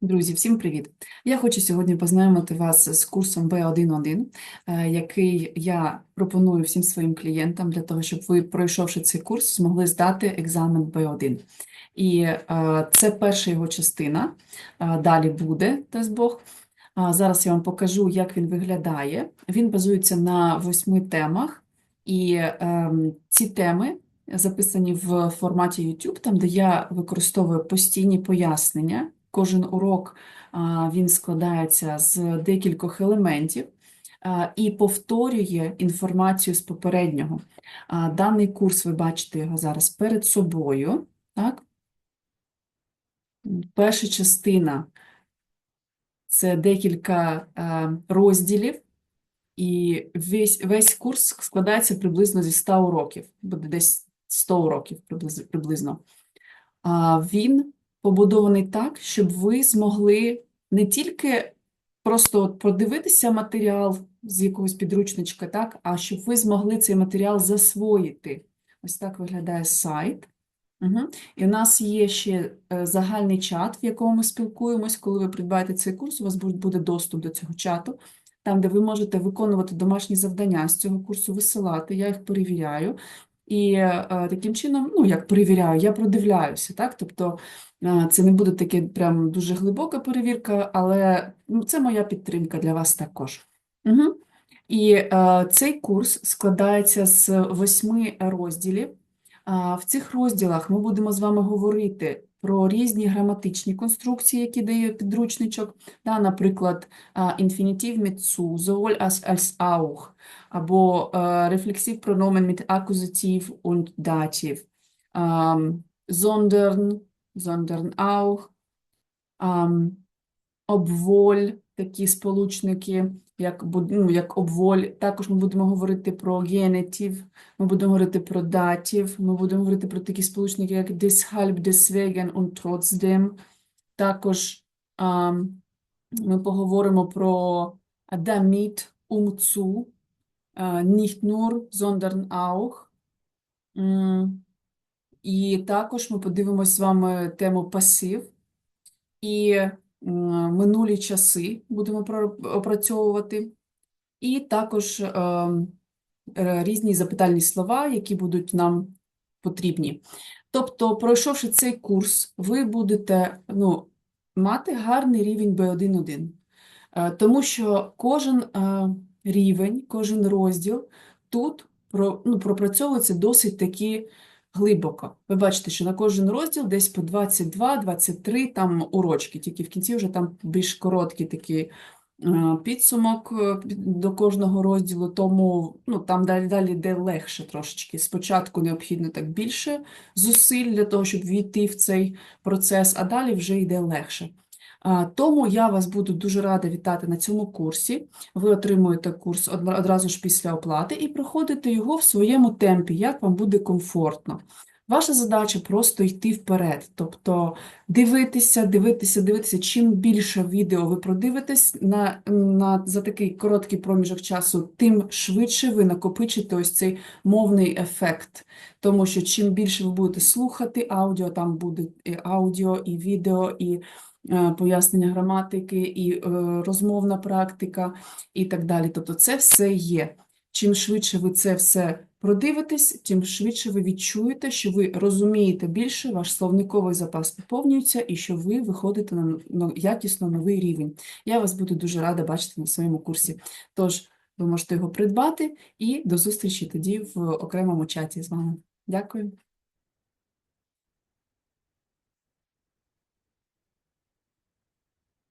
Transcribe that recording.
Друзі, всім привіт! Я хочу сьогодні познайомити вас з курсом B1.1, е, який я пропоную всім своїм клієнтам для того, щоб ви, пройшовши цей курс, змогли здати екзамен B1. І е, це перша його частина. Е, Далі буде, дасть Бог. Зараз я вам покажу, як він виглядає. Він базується на восьми темах, і ем, ці теми записані в форматі YouTube, там, де я використовую постійні пояснення. Кожен урок він складається з декількох елементів і повторює інформацію з попереднього. Даний курс, ви бачите його зараз перед собою. Так? Перша частина це декілька розділів, і весь, весь курс складається приблизно зі 100 уроків, буде десь 100 уроків приблизно. Він побудований так, щоб ви змогли не тільки просто от продивитися матеріал з якогось підручничка, так, а щоб ви змогли цей матеріал засвоїти. Ось так виглядає сайт. Угу. І у нас є ще е, загальний чат, в якому ми спілкуємось. Коли ви придбаєте цей курс, у вас буде доступ до цього чату, там, де ви можете виконувати домашні завдання з цього курсу, висилати, я їх перевіряю. І е, таким чином, ну, як перевіряю, я продивляюся, так? Тобто е, це не буде таке прям дуже глибока перевірка, але ну, це моя підтримка для вас також. Угу. І е, цей курс складається з восьми розділів. В цих розділах ми будемо з вами говорити про різні граматичні конструкції, які дає підручничок, да, наприклад, інфінітив mit zu, sowohl als, als auch, або рефлексив прономен mit акузатив und ам, sondern, sondern auch, обволь, такі сполучники, як, ну, як обволь. Також ми будемо говорити про генетив, ми будемо говорити про датів, ми будемо говорити про такі сполучники, як deshalb, deswegen und trotzdem. Також ам, ми поговоримо про damit, um zu, nicht nur, sondern auch. І також ми подивимось з вами тему пасив і минулі часи будемо опрацьовувати. І також ем, е, різні запитальні слова, які будуть нам потрібні. Тобто, пройшовши цей курс, ви будете ну, мати гарний рівень B1.1, Е, тому що кожен е, рівень, кожен розділ тут ну, пропрацьовується досить таки глибоко. Ви бачите, що на кожен розділ десь по 22-23 там урочки, тільки в кінці вже там більш короткий такий е, підсумок е, до кожного розділу, тому ну, там далі далі йде легше трошечки. Спочатку необхідно так більше зусиль для того, щоб війти в цей процес, а далі вже йде легше. Тому я вас буду дуже рада вітати на цьому курсі. Ви отримуєте курс одра- одразу ж після оплати і проходите його в своєму темпі, як вам буде комфортно. Ваша задача просто йти вперед, тобто дивитися, дивитися, дивитися. Чим більше відео ви продивитесь на, на, за такий короткий проміжок часу, тим швидше ви накопичите ось цей мовний ефект. Тому що чим більше ви будете слухати аудіо, там буде і аудіо, і відео, і пояснення граматики, і е, розмовна практика, і так далі. Тобто це все є. Чим швидше ви це все продивитесь, тим швидше ви відчуєте, що ви розумієте більше, ваш словниковий запас поповнюється і що ви виходите на якісно новий рівень. Я вас буду дуже рада бачити на своєму курсі. Тож ви можете його придбати і до зустрічі тоді в окремому чаті з вами. Дякую.